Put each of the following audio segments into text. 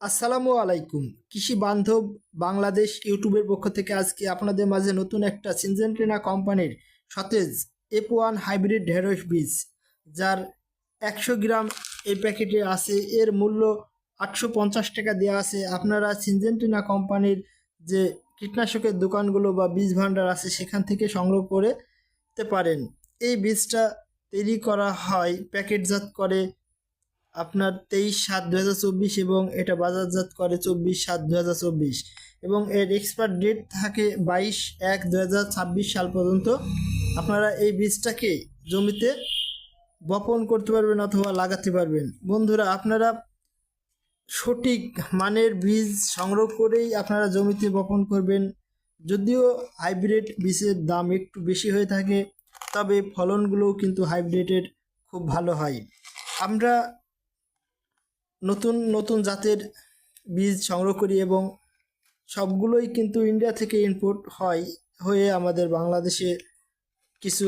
আসসালামু আলাইকুম। কৃষি বান্ধব বাংলাদেশ ইউটিউবের পক্ষ থেকে আজকে আপনাদের মাঝে নতুন একটা সিনজেন্টিনা কোম্পানির সতেজ এফ ওয়ান হাইব্রিড ঢেঁড়স বীজ, যার একশো গ্রাম এই প্যাকেটে আছে। এর মূল্য আটশো পঞ্চাশ টাকা দেওয়া আছে। আপনারা সিনজেন্টিনা কোম্পানির যে কীটনাশকের দোকানগুলো বা বীজ ভাণ্ডার আছে, সেখান থেকে সংগ্রহ করে পারেন। এই বীজটা তৈরি করা হয় প্যাকেটজাত করে আপনার তেইশ সাত দু হাজার চব্বিশ এবং এটা বাজারজাত করে চব্বিশ সাত দু হাজার চব্বিশ। এবং এর এক্সপায়ার ডেট থাকে বাইশ এক দু হাজার ছাব্বিশ সাল পর্যন্ত। আপনারা এই বীজটাকে জমিতে বপন করতে পারবেন অথবা লাগাতে পারবেন। বন্ধুরা, আপনারা সঠিক মানের বীজ সংগ্রহ করেই আপনারা জমিতে বপন করবেন। যদিও হাইব্রিড বীজের দাম একটু বেশি হয়ে থাকে, তবে ফলনগুলোও কিন্তু হাইব্রিডের খুব ভালো হয়। আমরা নতুন নতুন জাতের বীজ সংগ্রহ করি এবং সবগুলোই কিন্তু ইন্ডিয়া থেকে ইম্পোর্ট হয়, হয়ে আমাদের বাংলাদেশে কিছু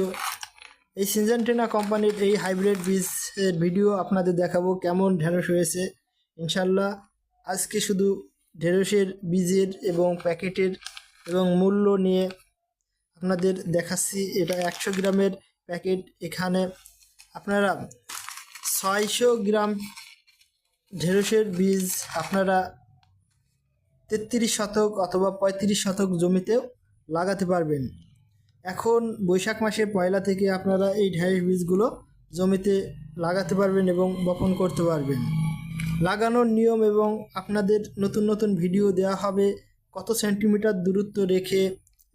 এই সিনজেন্টিনা কোম্পানির এই হাইব্রিড বীজের ভিডিও আপনাদের দেখাবো কেমন ঢেঁড়স হয়েছে। ইনশাল্লাহ আজকে শুধু ঢেঁড়সের বীজের এবং প্যাকেটের এবং মূল্য নিয়ে আপনাদের দেখাচ্ছি। এটা একশো গ্রামের প্যাকেট, এখানে আপনারা ছয়শো গ্রাম ঢেঁড়সের বীজ আপনারা তেত্রিশ শতক অথবা পঁয়ত্রিশ শতক জমিতেও লাগাতে পারবেন। এখন বৈশাখ মাসের পয়লা থেকে আপনারা এই ঢেঁড়স বীজগুলো জমিতে লাগাতে পারবেন এবং বপন করতে পারবেন। লাগানোর নিয়ম এবং আপনাদের নতুন নতুন ভিডিও দেওয়া হবে কত সেন্টিমিটার দূরত্ব রেখে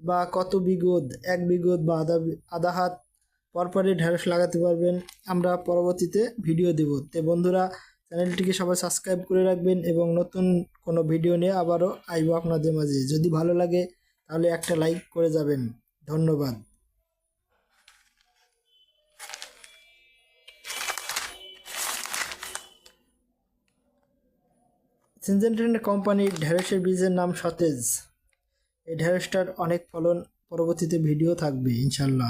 বা কত বিগত, এক বিগত বা আধা আধা হাত পরপরে ঢেঁড়স লাগাতে পারবেন। আমরা পরবর্তীতে ভিডিও দেব। তে বন্ধুরা চ্যানেলটিকে সবাই সাবস্ক্রাইব করে রাখবেন এবং নতুন কোনো ভিডিও নিয়ে আবারও আইব আপনাদের মাঝে। যদি ভালো লাগে, তাহলে একটা লাইক করে যাবেন। ধন্যবাদ। সিনজেন্টেন কোম্পানির ঢেঁড়সের বীজের নাম সতেজ। এই ঢেঁড়সটার অনেক ফলন পরবর্তীতে ভিডিও থাকবে, ইনশাল্লাহ।